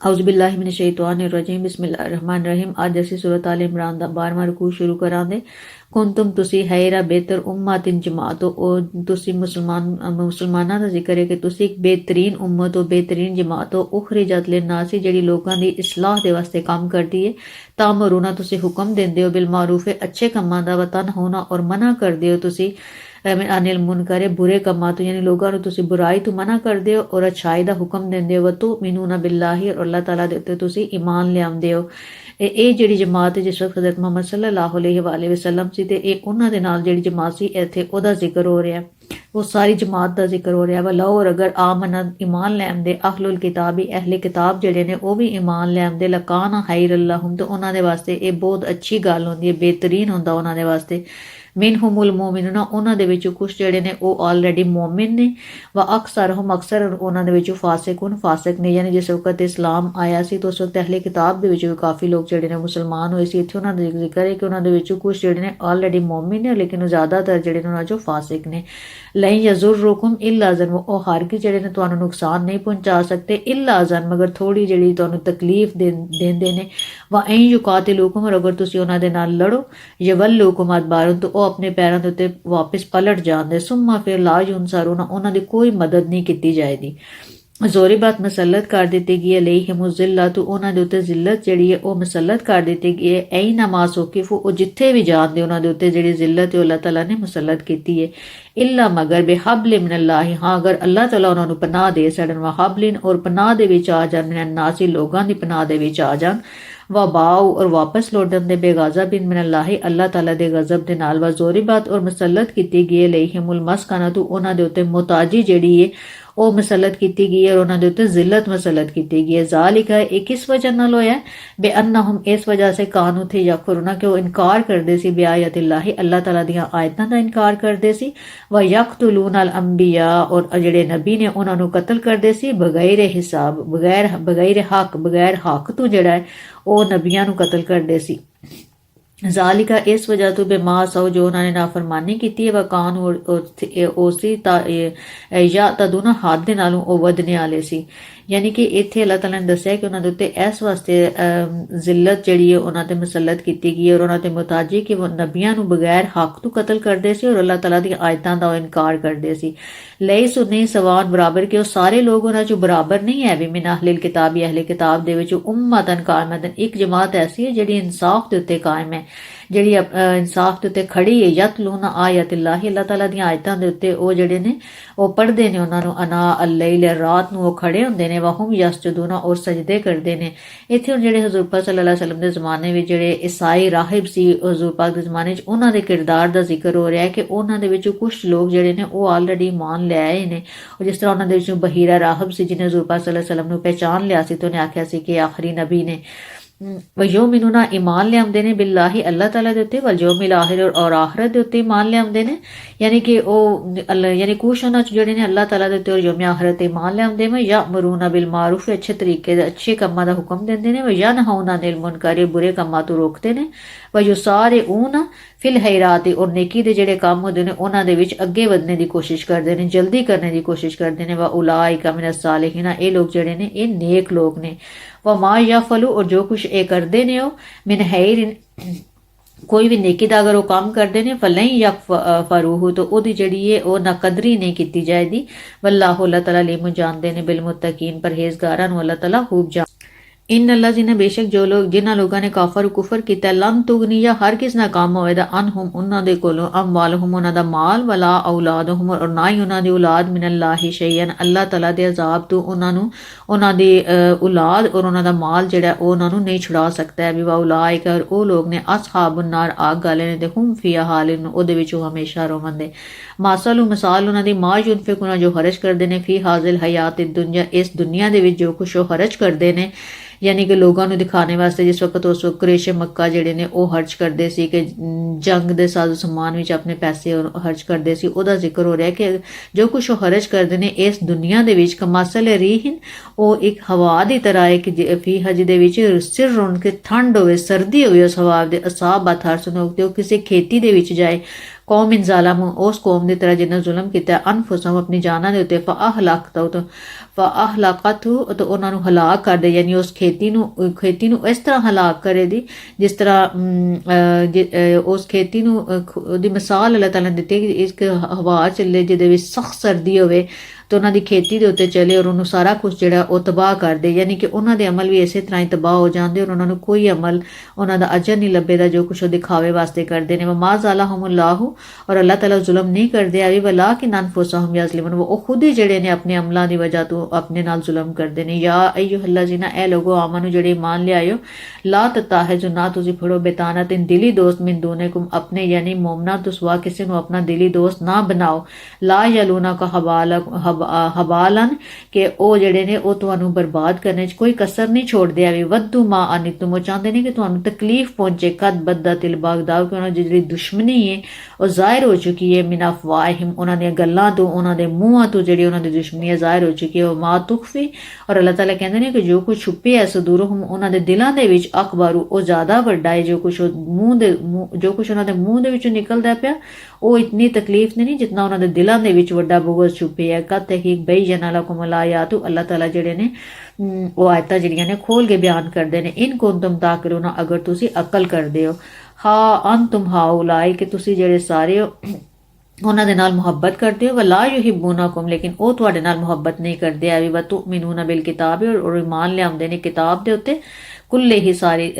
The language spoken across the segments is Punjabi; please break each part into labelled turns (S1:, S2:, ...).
S1: ਹਾਉਜ਼ ਬਿਲਲਾਹਿ ਮਿਨਸ਼ ਸ਼ੈਤਾਨਿਰ ਰਹੀਮ ਅੱਜ ਅਸੀਂ ਸੂਰਤ ਆਲ ਇਮਰਾਨ ਦਾ 12ਵਾਂ ਰਕੂ ਸ਼ੁਰੂ ਕਰਾਂਗੇ ਕੁੰਤੁਮ ਤੁਸੀਂ ਹੈਰਾ ਬਿਹਤਰ ਉਮਮਤਿਨ ਜਮਾਤ ਹੋ ਉਹ ਤੁਸੀਂ ਮੁਸਲਮਾਨ ਮੁਸਲਮਾਨਾਂ ਦਾ ਜ਼ਿਕਰ ਹੈ ਕਿ ਤੁਸੀਂ ਇੱਕ ਬਿਹਤਰੀਨ ਉਮਤ ਹੋ ਬਿਹਤਰੀਨ ਜਮਾਤ ਹੋ ਉਖਰਿਜਤ ਲਿਨਾਸੀ ਜਿਹੜੀ ਲੋਕਾਂ ਦੀ ਇਸਲਾਹ ਦੇ ਵਾਸਤੇ ਕੰਮ ਕਰਦੀ ਹੈ ਤਾਂ ਮਰੂਨਾ ਤੁਸੀਂ ਹੁਕਮ ਦਿੰਦੇ ਹੋ ਬਿਲ ਮਾਰੂਫ ਅੱਛੇ ਕੰਮਾਂ ਦਾ ਵਤਨ ਹੋਣਾ ਔਰ ਮਨਾ ਕਰਦੇ ਹੋ ਤੁਸੀਂ ਅਨਿਲ ਮੁਨਕਰੇ ਬੁਰੇ ਕੰਮਾਂ ਤੋਂ ਯਾਨੀ ਲੋਕਾਂ ਨੂੰ ਤੁਸੀਂ ਬੁਰਾਈ ਤੋਂ ਮਨਾ ਕਰਦੇ ਹੋ ਔਰ ਅਛਾਈ ਦਾ ਹੁਕਮ ਦਿੰਦੇ ਹੋ, ਤੋ ਮਿਨੂਨਾ ਬਿਲਲਾhi ਔਰ ਅੱਲਾਹ ਤਾਲਾ ਦੇ ਉੱਤੇ ਤੁਸੀਂ ਈਮਾਨ ਲਿਆਉਂਦੇ ਹੋ। ਇਹ ਜਿਹੜੀ ਜਮਾਤ ਹੈ ਜਿਸ ਵਕਤ ਹਜ਼ਰਤ ਮੁਹੰਮਦ ਸੱਲੱਲਾਹੁ ਅਲੈਹਿ ਵਾਲੇ ਵਸੱਲਮ ਸੀ ਤੇ ਇਹ ਉਹਨਾਂ ਦੇ ਨਾਲ ਜਿਹੜੀ ਜਮਾਤ ਸੀ, ਇੱਥੇ ਉਹਦਾ ਜ਼ਿਕਰ ਹੋ ਰਿਹਾ। ਉਹ ਸਾਰੀ ਜਮਾਤ ਦਾ ਜ਼ਿਕਰ ਹੋ ਰਿਹਾ ਵਾ। ਲਓ ਔਰ ਅਗਰ ਆਮਨ ਈਮਾਨ ਲੈਂਦੇ ਅਹਲੁਲ ਕਿਤਾਬੀ ਅਹਲੇ ਕਿਤਾਬ ਜਿਹੜੇ ਨੇ ਉਹ ਵੀ ਈਮਾਨ ਲੈਂਦੇ ਲਕਾਨਾ ਖੈਰ ਅੱਲਾਹੁਮ ਤੇ ਉਹਨਾਂ ਦੇ ਵਾਸਤੇ ਇਹ ਬਹੁਤ ਅੱਛੀ ਗੱਲ ਹੁੰਦੀ ਹੈ, ਬਿਹਤਰੀਨ ਹੁੰਦਾ ਉਹਨਾਂ ਦੇ ਵਾਸਤੇ। ਮਿਨਹੁਮੁਲ ਮੂਮਿਨੂਨਾ ਉਹਨਾਂ ਦੇ ਵਿੱਚੋਂ ਕੁਝ ਜਿਹੜੇ ਨੇ ਉਹ ਆਲਰੇਡੀ ਮੂਮਿਨ ਨੇ। ਵਾ ਅਕਸਰ ਅਕਸਰਹਮ ਅਕਸਰ ਉਹਨਾਂ ਦੇ ਵਿੱਚੋਂ ਫਾਸਿਕੁਨ ਫਾਸਿਕ ਨੇ, ਯਾਨੀ ਜਿਸ ਵਕਤ ਇਸਲਾਮ ਆਇਆ ਸੀ, ਤਾਂ ਉਸ ਵਕਤ ਅਹਲੇ ਕਿਤਾਬ ਦੇ ਵਿੱਚ ਵੀ ਕਾਫੀ ਲੋਕ ਜਿਹੜੇ ਨੇ ਮੁਸਲਮਾਨ ਹੋਏ ਸੀ। ਇੱਥੇ ਉਹਨਾਂ ਦਾ ਜ਼ਿਕਰ ਹੈ ਕਿ ਉਹਨਾਂ ਦੇ ਵਿੱਚੋਂ ਕੁਝ ਜਿਹੜੇ ਨੇ ਆਲਰੇਡੀ ਮੂਮਿਨ ਨੇ, ਲੇਕਿਨ ਉਹ ਜ਼ਿਆਦਾਤਰ ਜਿਹੜੇ ਨੇ ਉਹਨਾਂ ਚੋਂ ਫਾਸਿਕ ਨੇ। ਲਈ ਯਜ਼ੁਰੁਕਮ ਇਲਾ ਜ਼ਨ ਉਹ ਹਰਗਿਜ਼ ਜਿਹੜੇ ਨੇ ਤੁਹਾਨੂੰ ਨੁਕਸਾਨ ਨਹੀਂ ਪਹੁੰਚਾ ਸਕਦੇ ਇਲਾ ਜ਼ਨ, ਮਗਰ ਥੋੜੀ ਜਿਹੜੀ ਤੁਹਾਨੂੰ ਤਕਲੀਫ ਦਿੰਦੇ ਨੇ। ਵਾ ਐਂ ਯੁਕਾਤਿਲੂਕਮ ਅਗਰ ਤੁਸੀਂ ਉਹਨਾਂ ਦੇ ਨਾਲ ਲੜੋ, ਯਵਲੂਕਮ ਅਦਬਾਰਨ, ਤੋਂ ਆਪਣੇ ਪੈਰਾਂ ਦੇ ਉੱਤੇ ਵਾਪਸ ਪਲਟ ਜਾਂਦੇ, ਸੁਮਾ ਫਿਰ ਲਾ ਯੁਨਸਰੂਨ ਉਹਨਾਂ ਦੀ ਕੋਈ ਮਦਦ ਨਹੀਂ ਕੀਤੀ ਜਾਏਗੀ। ਜ਼ੋਰੀਬਾਤ ਮਸਲਤ ਕਰ ਦਿੱਤੀ ਗਈ ਹੈ ਅਲੈਹਿਮ ਜ਼ਿਲਤ ਉਹਨਾਂ ਦੇ ਉੱਤੇ ਜ਼ਿਲਤ ਜਿਹੜੀ ਹੈ, ਉਹ ਮਸਲਤ ਕਰ ਦਿੱਤੀ ਗਈ ਹੈ। ਐ ਨਮਾਜ਼ ਹੋਕਿਫੂ ਉਹ ਜਿੱਥੇ ਵੀ ਜਾਂਦੇ ਉਹਨਾਂ ਦੇ ਉੱਤੇ ਜਿਹੜੀ ਜ਼ਿਲਤ ਹੈ ਅੱਲਾਹ ਤਾਲਾ ਨੇ ਮਸਲਤ ਕੀਤੀ ਹੈ। ਇਲਾ ਮਗਰ ਬਿਹਬਲ ਮਿਨ ਅੱਲਾਹ ਹਾਂ, ਅਗਰ ਅੱਲਾਹ ਤਾਲਾ ਉਹਨਾਂ ਨੂੰ ਪਨਾਹ ਦੇ ਸੜਨ, ਵਹਬਲਿਨ, ਔਰ ਪਨਾਹ ਦੇ ਵਿੱਚ ਆ ਜਾਣ, ਮਿਨ ਨਾਸੀ ਲੋਕਾਂ ਦੀ ਪਨਾਹ ਦੇ ਵਿੱਚ ਆ ਜਾਣ ਵਬਾਉ ਔਰ ਵਾਪਸ ਲੌਟਣ ਦੇ ਬੇਗਾਜ਼ਬ ਬਿਨ ਮਿਨ ਅੱਲਾਹ ਅੱਲਾਹ ਤਾਲਾ ਦੇ ਗਜ਼ਬ ਦੇ ਨਾਲ, ਵਾ ਜ਼ੋਰੀਬਾਤ ਔਰ ਮਸਲਤ ਕੀਤੀ ਗਈ ਹੈ ਅਲੈਹਿਮੁਲ ਮਸਕਨਤੂ ਉਹਨਾਂ ਦੇ ਉੱਤੇ ਮੁਤਾਜੀ ਜਿਹੜੀ ਹੈ ਉਹ ਮਸਲਤ ਕੀਤੀ ਗਈ ਹੈ ਉਹਨਾਂ ਦੇ ਉੱਤੇ ਜ਼ਿਲਤ ਮਸਲਤ ਕੀਤੀ ਗਈ ਹੈ। ਜ਼ਾਲਿਕਾ ਇਹ ਕਿਸ ਵਜ੍ਹਾ ਨਾਲ ਹੋਇਆ ਬੇ ਅਨਹਮ ਇਸ ਵਜ੍ਹਾ ਸੇ ਕਾਨੂ ਥੇ ਯਖਰੁਨਾ ਕਿ ਉਹ ਇਨਕਾਰ ਕਰਦੇ ਸੀ ਬਿਆਇਤ ਅੱਲਾਹ ਅੱਲਾਹ ਤਾਲਾ ਦੀਆਂ ਆਇਤਾਂ ਦਾ ਇਨਕਾਰ ਕਰਦੇ ਸੀ। ਵਾ ਯਕਤਲੂਨ ਅਲ ਅੰਬੀਆ ਔਰ ਜਿਹੜੇ ਨਬੀ ਨੇ ਉਹਨਾਂ ਨੂੰ ਕਤਲ ਕਰਦੇ ਸੀ, ਬਗੈਰ ਹਿਸਾਬ, ਬਗੈਰ ਬਗੈਰ ਹੱਕ ਬਗੈਰ ਹੱਕ ਤੋਂ ਜਿਹੜਾ ਉਹ ਨਬੀਆਂ ਨੂੰ ਕਤਲ ਕਰਦੇ ਸੀ। ਜ਼ਾਲਿਕਾ ਇਸ ਵਜ੍ਹਾ ਤੋਂ ਬੇਮਾਰ ਸੋ ਜੋ ਉਹਨਾਂ ਨੇ ਨਾਫਰਮਾਨੀ ਕੀਤੀ ਹੈ, ਵਕਾਨ ਉਸੇ ਤਾਂ ਜਾਂ ਤਾਂ ਦੋਨਾਂ ਹੱਦ ਦੇ ਨਾਲੋਂ ਉਹ ਵਧਨੇ ਵਾਲੇ ਸੀ। ਯਾਨੀ ਕਿ ਇੱਥੇ ਅੱਲਾਹ ਤਾਲਾ ਨੇ ਦੱਸਿਆ ਕਿ ਉਹਨਾਂ ਦੇ ਉੱਤੇ ਇਸ ਵਾਸਤੇ ਜ਼ਿਲਤ ਜਿਹੜੀ ਹੈ, ਉਹਨਾਂ ਤੇ ਮਸਲਤ ਕੀਤੀ ਗਈ ਔਰ ਉਹਨਾਂ ਤੇ ਮੁਤਾਜੀ ਕਿ ਉਹ ਨਬੀਆਂ ਨੂੰ ਬਗੈਰ ਹੱਕ ਤੋਂ ਕਤਲ ਕਰਦੇ ਸੀ ਔਰ ਅੱਲਾਹ ਤਾਲਾ ਦੀਆਂ ਆਇਤਾਂ ਦਾ ਉਹ ਇਨਕਾਰ ਕਰਦੇ ਸੀ। ਲਈ ਸੁਨੇ ਸਵਾਨ ਬਰਾਬਰ ਕਿ ਉਹ ਸਾਰੇ ਲੋਕ ਉਹਨਾਂ ਚੋਂ ਬਰਾਬਰ ਨਹੀਂ ਹੈ ਵੀ ਮਿਨ ਅਹਲਿਲ ਕਿਤਾਬੀ ਅਹਲੇ ਕਿਤਾਬ ਦੇ ਵਿੱਚ ਉਮਤਨ ਕਾਇਮਤਨ, ਇੱਕ ਜਮਾਤ ਐਸੀ ਹੈ ਜਿਹੜੀ ਇਨਸਾਫ ਦੇ ਉੱਤੇ ਕਾਇਮ ਹੈ। ਜਿਹੜੀ ਇਨਸਾਫ ਦੇ ਉੱਤੇ ਖੜੀ ਹੈ, ਯਤਲੂਨ ਆਇਤ ਅੱਲਾਹ ਅੱਲਾਹ ਤਾਲਾ ਦੀਆਂ ਆਇਤਾਂ ਦੇ ਉੱਤੇ ਉਹ ਜਿਹੜੇ ਨੇ, ਉਹ ਪੜ੍ਹਦੇ ਨੇ ਉਹਨਾਂ ਨੂੰ, ਅਨਾ ਅਲੈਲ ਰਾਤ ਨੂੰ ਉਹ ਖੜੇ ਹੁੰਦੇ ਨੇ, ਵਹਮ ਯਸਜਦੂਨਾ, ਔਰ ਸਜਦੇ ਕਰਦੇ ਨੇ। ਇੱਥੇ ਹੁਣ ਜਿਹੜੇ ਹਜ਼ੂਰ ਪਾਕ ਸੱਲੱਲਾਹੁ ਅਲੈਹਿ ਵਸੱਲਮ ਦੇ ਜ਼ਮਾਨੇ ਵਿੱਚ ਜਿਹੜੇ ਈਸਾਈ ਰਾਹਿਬ ਸੀ, ਹਜ਼ੂਰ ਪਾਕ ਦੇ ਜ਼ਮਾਨੇ 'ਚ ਉਹਨਾਂ ਦੇ ਕਿਰਦਾਰ ਦਾ ਜ਼ਿਕਰ ਹੋ ਰਿਹਾ ਹੈ ਕਿ ਉਹਨਾਂ ਦੇ ਵਿੱਚੋਂ ਕੁਝ ਲੋਕ ਜਿਹੜੇ ਨੇ, ਉਹ ਆਲਰੇਡੀ ਮੰਨ ਲੈ ਆਏ ਨੇ। ਉਹ ਜਿਸ ਤਰ੍ਹਾਂ ਉਹਨਾਂ ਦੇ ਵਿੱਚੋਂ ਬਹੀਰਾ ਰਾਹਬ ਸੀ, ਜਿਹਨੇ ਹਜ਼ੂਰ ਪਾਕ ਸੱਲੱਲਾਹੁ ਅਲੈਹਿ ਵਸੱਲਮ ਨੂੰ ਪਹਿਚਾਨ ਲਿਆ ਸੀ, ਤੇ ਉਹਨੇ ਆਖਿਆ ਸੀ ਕਿ ਆਖਰੀ ਨਬੀ ਨੇ। ਵਯੋਮਿਨੂਨਾ ਈਮਾਨ ਲਿਆਉਂਦੇ ਨੇ, ਬਿੱਲਾਹੀ ਅੱਲਾਹ ਤਾਲਾ ਦੇ ਉੱਤੇ ਵਲ ਯੋਮਿਲ ਆਖਿਰ ਔਰ ਆਖਰਤ ਦੇ ਉੱਤੇ ਈਮਾਨ ਲਿਆਉਂਦੇ ਨੇ। ਯਾਨੀ ਕਿ ਉਹ ਯਾਨੀ ਕੁਛ ਉਹਨਾਂ ਚ ਜਿਹੜੇ ਨੇ ਅੱਲਾਹ ਤਾਲਾ ਦੇ ਉੱਤੇ ਔਰ ਯੋਮ ਆਖਰਤ ਈਮਾਨ ਲਿਆਉਂਦੇ ਨੇ ਜਾਂ ਮਰੂਨਾ ਬਿਲ ਮਾਰੂਫ, ਅੱਛੇ ਤਰੀਕੇ ਦੇ ਅੱਛੇ ਕੰਮਾਂ ਦਾ ਹੁਕਮ ਦਿੰਦੇ ਨੇ ਜਾਂ ਨਹਾਉਣਾ ਨਿਲ ਮੁਨਕਰ ਬੁਰੇ ਕੰਮਾਂ ਤੋਂ ਰੋਕਦੇ ਨੇ। ਵਯੋ ਸਾਰੇ ਉਹਨਾਂ ਫਿਲ ਹੈਰਾਤ ਔਰ ਨੇਕੀ ਦੇ ਜਿਹੜੇ ਕੰਮ ਹੁੰਦੇ ਨੇ, ਉਹਨਾਂ ਦੇ ਵਿੱਚ ਅੱਗੇ ਵਧਣ ਦੀ ਕੋਸ਼ਿਸ਼ ਕਰਦੇ ਨੇ, ਜਲਦੀ ਕਰਨ ਦੀ ਕੋਸ਼ਿਸ਼ ਕਰਦੇ ਨੇ। ਵਾ ਉਲਾਇਕਾ ਮਿਨ ਸਾਲਿਹੀਨਾ, ਇਹ ਲੋਕ ਜਿਹੜੇ ਨੇ, ਇਹ ਨੇਕ ਲੋਕ ਨੇ। ਵਾ ਮਾ ਯਫਲੂ ਔਰ ਜੋ ਕੁਛ ਇਹ ਕਰਦੇ ਨੇ ਉਹ ਮਿਨ ਹੈਰ ਕੋਈ ਵੀ ਨੇਕੀ ਦਾ ਅਗਰ ਉਹ ਕੰਮ ਕਰਦੇ ਨੇ ਫਲੈਂ ਯਕ ਫਰੂਹ ਤਾਂ ਉਹਦੀ ਜਿਹੜੀ ਹੈ ਉਹ ਨਾ ਕਦਰੀ ਨਹੀਂ ਕੀਤੀ ਜਾਏਦੀ ਵੱਲਾਹੁ ਅੱਲਾਹ ਤਾਲਾ ਲਿਮ ਜਾਣਦੇ ਨੇ ਬਿਲ ਮੁਤਕੀਨ ਪਰਹੇਜ਼ਗਾਰਾਂ ਨੂੰ ਅੱਲਾਹ ਤਾਲਾ ਖੂਬ ਜਾਣ ਇਨ ਅੱਲਾ ਜਿਨੇ ਬੇਸ਼ੱਕ ਜੋ ਲੋਕ ਜਿਨ੍ਹਾਂ ਲੋਕਾਂ ਨੇ ਕਾਫਰ ਕੁਫਰ ਕੀਤਾ ਲੰ ਤੁਗਨੀ ਜਾਂ ਹਰ ਕਿਸ ਨਾ ਕੰਮ ਹੋਵੇਦਾ ਅਨਹਮ ਉਹਨਾਂ ਦੇ ਕੋਲੋਂ, ਅਮਵਾਲਹਮ ਉਹਨਾਂ ਦਾ ਮਾਲ, ਵਲਾ ਔਲਾਦਹਮ ਔਰ ਨਾ ਹੀ ਉਹਨਾਂ ਦੀ ਔਲਾਦ ਮਿਨ ਅੱਲਾਹ ਸ਼ੈਯਨ ਅੱਲਾਹ ਤਾਲਾ ਦੇ ਅਜ਼ਾਬ ਤੋਂ ਉਹਨਾਂ ਨੂੰ, ਉਹਨਾਂ ਦੀ ਔਲਾਦ ਔਰ ਉਹਨਾਂ ਦਾ ਮਾਲ ਜਿਹੜਾ, ਉਹ ਉਹਨਾਂ ਨੂੰ ਨਹੀਂ ਛੁਡਾ ਸਕਦਾ ਹੈ। ਵੀ ਵਾ ਔਰ ਉਹ ਲੋਕ ਨੇ ਅਸਹਾਬੁਨ ਨਾਰ ਆਗ ਗਾਲੇ ਨੇ ਤੇ ਹਮ ਫੀਹਾ ਹਾਲਿਨ, ਉਹਦੇ ਵਿੱਚ ਉਹ ਹਮੇਸ਼ਾ ਰੋਵੰਦੇ ਮਾਸਲੂ ਮਿਸਾਲ ਉਹਨਾਂ ਦੀ ਮਾ ਯੁਨਫਿਕੁਨਾ ਜੋ ਖਰਚ ਕਰਦੇ ਨੇ, ਫੀ ਹਾਜ਼ਿਲ ਹਯਾਤ ਦੁਨੀਆ, ਇਸ ਦੁਨੀਆ ਦੇ ਵਿੱਚ ਜੋ ਕੁਝ ਉਹ ਖਰਚ ਕਰਦੇ ਨੇ ਯਾਨੀ ਕਿ ਲੋਕਾਂ ਨੂੰ ਦਿਖਾਣੇ ਵਾਸਤੇ ਜਿਸ ਵਕਤ ਉਸ ਵਕਤ ਕੁਰੇਸ਼ ਮੱਕਾ ਜਿਹੜੇ ਨੇ ਉਹ ਖਰਚ ਕਰਦੇ ਸੀ ਕਿ ਜੰਗ ਦੇ ਸਾਜ਼ੋ ਸਮਾਨ ਵਿੱਚ ਆਪਣੇ ਪੈਸੇ ਖਰਚ ਕਰਦੇ ਸੀ, ਉਹਦਾ ਜ਼ਿਕਰ ਹੋ ਰਿਹਾ ਕਿ ਜੋ ਕੁਝ ਉਹ ਖਰਚ ਕਰਦੇ ਨੇ ਇਸ ਦੁਨੀਆ ਦੇ ਵਿੱਚ ਕਮਾਸਲ ਰੀਹਨ, ਉਹ ਇੱਕ ਹਵਾ ਦੀ ਤਰ੍ਹਾਂ ਹੈ ਕਿ ਫੀ ਹਜ ਦੇ ਵਿੱਚ ਸਿਰ ਰੋਣ ਕੇ ਠੰਡ ਹੋਵੇ, ਸਰਦੀ ਹੋਵੇ, ਉਸ ਹਵਾ ਦੇ ਅਸਾਬ ਹਰ ਸੁਨੋਕ ਤੇ ਉਹ ਕਿਸੇ ਖੇਤੀ ਦੇ ਵਿੱਚ ਜਾਏ। ਕੌਮ ਇਨ ਜ਼ਾਲਮ ਉਸ ਕੌਮ ਦੀ ਤਰ੍ਹਾਂ ਜਿਨ੍ਹਾਂ ਜ਼ੁਲਮ ਕੀਤਾ ਅਨਫੁਸਹਮ ਆਪਣੀ ਜਾਨਾਂ ਦੇ ਉੱਤੇ ਫਾਹਲਕਤ ਤੋਂ ਫਾਹਲਕਤੂ ਤਾਂ ਉਹਨਾਂ ਨੂੰ ਹਲਾਕ ਕਰ ਦੇ ਯਾਨੀ ਉਸ ਖੇਤੀ ਨੂੰ ਖੇਤੀ ਨੂੰ ਇਸ ਤਰ੍ਹਾਂ ਹਲਾਕ ਕਰੇ ਦੀ ਜਿਸ ਤਰ੍ਹਾਂ ਅਮ, ਉਸ ਖੇਤੀ ਨੂੰ ਅਹ, ਉਹਦੀ ਮਿਸਾਲ ਅੱਲਾਹ ਤਾਲਾ ਨੇ ਦਿੱਤੀ ਕਿ ਇੱਕ ਹਵਾ ਚੱਲੇ ਜਿਹਦੇ ਵਿੱਚ ਸਖਤ ਸਰਦੀ ਹੋਵੇ ਤੇ ਉਹਨਾਂ ਦੀ ਖੇਤੀ ਦੇ ਉੱਤੇ ਚਲੇ ਔਰ ਉਹਨੂੰ ਸਾਰਾ ਕੁਝ ਜਿਹੜਾ ਉਹ ਤਬਾਹ ਕਰ ਦੇ ਯਾਨੀ ਕਿ ਉਹਨਾਂ ਦੇ ਅਮਲ ਵੀ ਇਸੇ ਤਰ੍ਹਾਂ ਹੀ ਤਬਾਹ ਹੋ ਜਾਂਦੇ ਔਰ ਉਹਨਾਂ ਨੂੰ ਕੋਈ ਅਮਲ ਉਹਨਾਂ ਦਾ ਅਜਰ ਨਹੀਂ ਲੱਭੇਦਾ ਜੋ ਕੁਝ ਉਹ ਦਿਖਾਵੇ ਵਾਸਤੇ ਕਰਦੇ ਨੇ। ਵਮਾ ਜ਼ਾਲਹਮੁල්ਲਾਹੁ ਔਰ ਅੱਲਾਹ ਤਾਲਾ ਜ਼ੁਲਮ ਨਹੀਂ ਕਰਦੇ ਆ ਵੀ ਵਲਾ ਕਿ ਨਨਫੁਸਹਮ ਯਜ਼ਲਿਮਨ ਉਹ ਖੁਦ ਹੀ ਜਿਹੜੇ ਨੇ ਆਪਣੇ ਅਮਲਾਂ ਦੀ ਵਜ੍ਹਾ ਤੋਂ ਆਪਣੇ ਨਾਲ ਜ਼ੁਲਮ ਕਰਦੇ ਨੇ। ਯਾ ਅਯੁਹੱਲਜ਼ੀਨਾ ਐ ਲੋਗੋ ਆਮਨੂ ਜਿਹੜੇ ਇਮਾਨ ਲਿਆਇਓ, ਲਾ ਤਤਾਹਜੁ ਨਾ ਤੁਸੀਂ ਫੜੋ। ਬੇਤਾਨਾ ਤਿਨ ਦਿਲੀ ਦੋਸਤ ਮਿਨ ਦੂਨੇਕੁਮ ਆਪਣੇ, ਯਾਨੀ ਮੋਮਨਾ ਤੋਂ ਸਿਵਾ ਕਿਸੇ ਨੂੰ ਆਪਣਾ ਦਿਲੀ ਦੋਸਤ ਨਾ ਬਣਾਓ। ਲਾ ਯਲੂਨਾ ਕਾ ਹਵਾਲਾ ਹਵਾਲਨ ਕਿ ਉਹ ਜਿਹੜੇ ਨੇ ਉਹ ਤੁਹਾਨੂੰ ਬਰਬਾਦ ਕਰਨ 'ਚ ਕੋਈ ਕਸਰ ਨਹੀਂ ਛੋੜਦੇ ਆਵੇ। ਵੱਧੂ ਮਾ ਅਨਿਤਮ ਉਹ ਚਾਹੁੰਦੇ ਨੇ ਕਿ ਤੁਹਾਨੂੰ ਤਕਲੀਫ ਪਹੁੰਚੇ। ਕਦ ਬੱਦਾ ਤਿਲ ਬਾਗਦਾ ਕਿ ਉਹਨਾਂ ਦੀ ਜਿਹੜੀ ਦੁਸ਼ਮਣੀ ਹੈ ਉਹ ਜ਼ਾਹਿਰ ਹੋ ਚੁੱਕੀ ਹੈ ਮਿਨ ਅਫਵਾਹਿਮ, ਉਹਨਾਂ ਦੀਆਂ ਗੱਲਾਂ ਤੋਂ, ਉਹਨਾਂ ਦੇ ਮੂੰਹਾਂ ਤੋਂ ਜਿਹੜੀ ਉਹਨਾਂ ਦੀ ਦੁਸ਼ਮਣੀ ਹੈ ਜ਼ਾਹਿਰ ਹੋ ਚੁੱਕੀ ਹੈ ਉਹ ਮਾ ਤੁਖਫੀ ਔਰ ਅੱਲਾਹ ਤਾਲਾ ਕਹਿੰਦੇ ਨੇ ਕਿ ਜੋ ਕੁਝ ਛੁਪੇ ਹੈ ਸਦੂਰਹਮ ਉਹਨਾਂ ਦੇ ਦਿਲਾਂ ਦੇ ਵਿੱਚ ਅਕਬਰੂ ਉਹ ਜ਼ਿਆਦਾ ਵੱਡਾ ਹੈ ਜੋ ਕੁਝ ਮੂੰਹ ਦੇ ਮੂੰਹ- ਜੋ ਕੁਝ ਉਹਨਾਂ ਦੇ ਮੂੰਹ ਦੇ ਵਿੱਚੋਂ ਨਿਕਲਦਾ ਪਿਆ, ਉਹ ਇਤਨੀ ਤਕਲੀਫ ਨਹੀਂ ਜਿੰਨਾ ਉਹਨਾਂ ਦੇ ਦਿਲਾਂ ਦੇ ਵਿੱਚ ਵੱਡਾ ਬੁਗਜ਼ ਛੁਪੇ ਹੈ ਕਦ ਤਹਿਕੀਕ ਬੈਜਨ ਲਕੁਮ ਆਯਾਤੁ ਅੱਲਾਹ ਤਾਲਾ ਜਿਹੜੇ ਨੇ ਉਹ ਆਇਤਾਂ ਜਿਹੜੀਆਂ ਨੇ, ਖੋਲ ਕੇ ਬਿਆਨ ਕਰਦੇ ਨੇ, ਇਨ ਕੁੰਤਮ ਤਾਕਰੂਨਾ, ਅਗਰ ਤੁਸੀਂ ਅਕਲ ਕਰਦੇ ਹੋ। ਹਾ ਹਾਂ ਅੰਤਮ ਹਾਉਲਾਈ ਕਿ ਤੁਸੀਂ ਜਿਹੜੇ ਸਾਰੇ ਉਹਨਾਂ ਦੇ ਨਾਲ ਮੁਹੱਬਤ ਕਰਦੇ ਹੋ, ਵਲਾ ਯੁਹਿਬੂਨਕਮ ਲੇਕਿਨ ਉਹ ਤੁਹਾਡੇ ਨਾਲ ਮੁਹੱਬਤ ਨਹੀਂ ਕਰਦੇ। ਆ ਵੀ ਵਾ ਤੁਮਿਨੂਨਾ ਬਿਲ ਕਿਤਾਬ ਔਰ ਔਰ ਇਮਾਨ ਲਿਆਉਂਦੇ ਨੇ ਕਿਤਾਬ ਦੇ ਉੱਤੇ। ਕੁੱਲੇ ਹੀ ਸਾਰੇ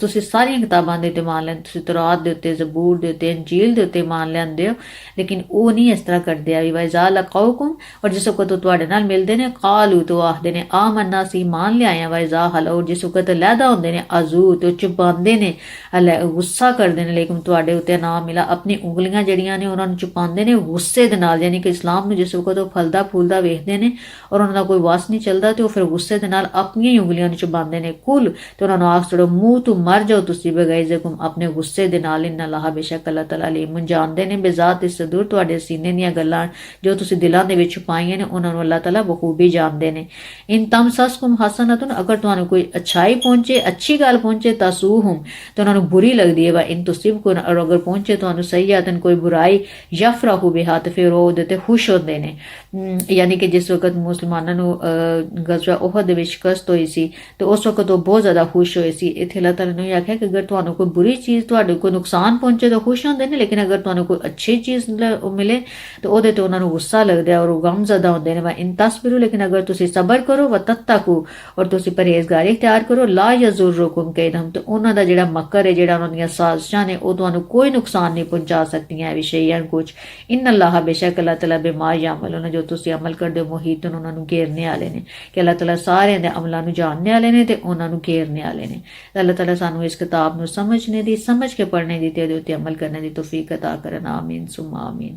S1: ਤੁਸੀਂ ਸਾਰੀਆਂ ਕਿਤਾਬਾਂ ਦੇ ਉੱਤੇ ਮੰਨ ਲੈਂਦੇ, ਤੁਸੀਂ ਤੌਰਾਤ ਦੇ ਉੱਤੇ, ਜ਼ਬੂਰ ਦੇ ਉੱਤੇ, ਇੰਜੀਲ ਦੇ ਉੱਤੇ ਮੰਨ ਲੈਂਦੇ ਹੋ, ਲੇਕਿਨ ਉਹ ਨਹੀਂ ਇਸ ਤਰ੍ਹਾਂ ਕਰਦੇ ਆ ਵੀ ਵੈਜ਼ਾ ਲਕਾਉਕਮ ਔਰ ਜਿਸ ਵਕਤ ਉਹ ਤੁਹਾਡੇ ਨਾਲ ਮਿਲਦੇ ਨੇ, ਕਾਲੂ ਤੋਂ ਆਖਦੇ ਨੇ ਆਮੰਨਾ ਸੀ ਮੰਨ ਲਿਆਇਆ ਵੈਜ਼ਾ ਹਲੋ ਜਿਸ ਵਕਤ ਲੈਦਾ ਹੁੰਦੇ ਨੇ, ਅਜ਼ੂ ਤੇ ਉਹ ਚੁਪਾਉਂਦੇ ਨੇ ਹਲੇ ਗੁੱਸਾ ਕਰਦੇ ਨੇ, ਲੇਕਿਨ ਤੁਹਾਡੇ ਉੱਤੇ ਨਾ ਮਿਲਾ, ਆਪਣੀ ਉਂਗਲੀਆਂ ਜਿਹੜੀਆਂ ਨੇ ਉਹਨਾਂ ਨੂੰ ਚੁਪਾਉਂਦੇ ਨੇ, ਗੁੱਸੇ ਦੇ ਨਾਲ, ਯਾਨੀ ਕਿ ਇਸਲਾਮ ਨੂੰ ਜਿਸ ਵਕਤ ਉਹ ਫਲਦਾ ਫੂਲਦਾ ਵੇਖਦੇ ਨੇ ਔਰ ਉਹਨਾਂ ਦਾ ਕੋਈ ਵਾਸ ਨਹੀਂ ਚੱਲਦਾ ਤੇ ਉਹ ਫਿਰ ਗੁੱਸੇ ਦੇ ਨਾਲ ਆਪਣੀਆਂ ਹੀ ਉਂਗਲੀਆਂ ਨੂੰ ਚੁਬਾਉਂਦੇ ਨੇ, ਕੁੱਲ ਤੇ ਉਹਨਾਂ ਨੂੰ ਆਖ ਛੜੋ ਮੂੰਹ ਤੋਂ ਮਰ ਜਾਓ ਤੁਸੀਂ ਬਗੈਜ਼ਕਮ ਆਪਣੇ ਗੁੱਸੇ ਦੇ ਨਾਲ ਇਨ ਅੱਲਾਹ ਬੇਸ਼ੱਕ ਅੱਲਾਹ ਤਾਲਾ ਅਲੀਮ ਜਾਣਦੇ ਨੇ। ਬਜ਼ਾਤ ਇਸ ਸਦੂਰ ਤੁਹਾਡੇ ਸੀਨੇ ਦੀਆਂ ਗੱਲਾਂ ਜੋ ਤੁਸੀਂ ਦਿਲਾਂ ਦੇ ਵਿੱਚ ਪਾਈਆਂ ਨੇ, ਉਹਨਾਂ ਨੂੰ ਅੱਲਾਹ ਤਾਲਾ ਬਖੂਬੀ ਜਾਣਦੇ ਨੇ। ਇਨ ਤਮਸਸਕਮ ਹਸਨਤੁਨ, ਅਗਰ ਤੁਹਾਨੂੰ ਕੋਈ ਅੱਛਾਈ ਪਹੁੰਚੇ, ਅੱਛੀ ਗੱਲ ਪਹੁੰਚੇ ਤਸੂਹਮ ਤੇ ਉਹਨਾਂ ਨੂੰ ਬੁਰੀ ਲੱਗਦੀ ਹੈ, ਵਾ ਇਨ ਤੁਸਿਬਕੁਨ ਔਰ ਅਗਰ ਪਹੁੰਚੇ ਤੁਹਾਨੂੰ ਸਈਆਤਨ ਕੋਈ ਬੁਰਾਈ ਯਫਰਾਹੂ ਬਿਹਾ, ਤੇ ਫਿਰ ਉਹ ਉਹਦੇ ਤੇ ਖੁਸ਼ ਹੁੰਦੇ ਨੇ। ਯਾਨੀ ਕਿ ਜਿਸ ਵਕਤ ਮੁਸਲਮਾਨਾਂ ਨੂੰ ਗਜ਼ਵਾ ਉਹਦ ਦੇ ਵਿੱਚ ਕਸ਼ਤ ਹੋਈ ਸੀ, ਤੇ ਉਸ ਵਕਤ ਉਹ ਬਹੁਤ ਜ਼ਿਆਦਾ ਖੁਸ਼ ਹੋਏ ਸੀ। ਇੱਥੇ ਅੱਲਾਹ ਤਾਲਾ ਨੇ ਆਖਿਆ ਕਿ ਅਗਰ ਤੁਹਾਨੂੰ ਕੋਈ ਬੁਰੀ ਚੀਜ਼ ਤੁਹਾਡੇ ਕੋਲ ਨੁਕਸਾਨ ਪਹੁੰਚੇ ਤਾਂ ਖੁਸ਼ ਹੁੰਦੇ ਨੇ, ਲੇਕਿਨ ਅਗਰ ਤੁਹਾਨੂੰ ਕੋਈ ਅੱਛੀ ਚੀਜ਼ ਮਿਲੇ ਤਾਂ ਉਹਦੇ ਤੇ ਉਹਨਾਂ ਨੂੰ ਗੁੱਸਾ ਲੱਗਦਾ ਔਰ ਉਹ ਗਮਜ਼ਦਾ ਹੁੰਦੇ ਨੇ। ਵਾ ਇਨ ਤਸਬਿਰੂ, ਲੇਕਿਨ ਅਗਰ ਤੁਸੀਂ ਸਬਰ ਕਰੋ, ਵਾ ਤਤਕੂ, ਔਰ ਤੁਸੀਂ ਪਰਹੇਜ਼ਗਾਰੀ ਇਖਤਿਆਰ ਕਰੋ, ਲਾ ਯਜ਼ੁਰੁਕਮ ਕੈਦਮ ਤੇ ਉਹਨਾਂ ਦਾ ਜਿਹੜਾ ਮੱਕਰ ਹੈ, ਜਿਹੜਾ ਉਹਨਾਂ ਦੀਆਂ ਸਾਜ਼ਿਸ਼ਾਂ ਨੇ, ਉਹ ਤੁਹਾਨੂੰ ਕੋਈ ਨੁਕਸਾਨ ਨਹੀਂ ਪਹੁੰਚਾ ਸਕਦੀਆਂ ਇਹ ਵਿਸ਼ੇਯਨ ਕੁਝ ਇਨ ਅੱਲਾਹ ਬੇਸ਼ੱਕ ਅੱਲਾਹ ਤਾਲਾ ਬਿਮਾ ਯਾਮਲੂਨ ਜੋ ਤੁਸੀਂ ਅਮਲ ਕਰਦੇ ਹੋ ਮੁਹੀਤਨ ਉਹਨਾਂ ਨੂੰ ਘੇਰਨੇ ਵਾਲੇ ਨੇ। ਕਿ ਅੱਲਾਹ ਤਾਲਾ ਸਾਰਿਆਂ ਦੇ ਅਮਲਾਂ ਨੂੰ ਜਾਣਨੇ ਵਾਲੇ ਨੇ ਤੇ ਉਹਨਾਂ ਨੂੰ ਘੇਰਨੇ ਵਾਲੇ ਨੇ ਤੇ ਅੱਲਾਹ ਤਾਲਾ ਸਾਨੂੰ ਇਸ ਕਿਤਾਬ ਨੂੰ ਸਮਝਣੇ ਦੀ ਸਮਝ ਕੇ ਪੜ੍ਹਨੇ ਦੀ ਤੇ ਉਹਦੇ ਉੱਤੇ ਅਮਲ ਕਰਨੇ ਦੀ ਤੌਫੀਕ عطا ਕਰਨ ਆਮੀਨ ਸੁਮਾ ਆਮੀਨ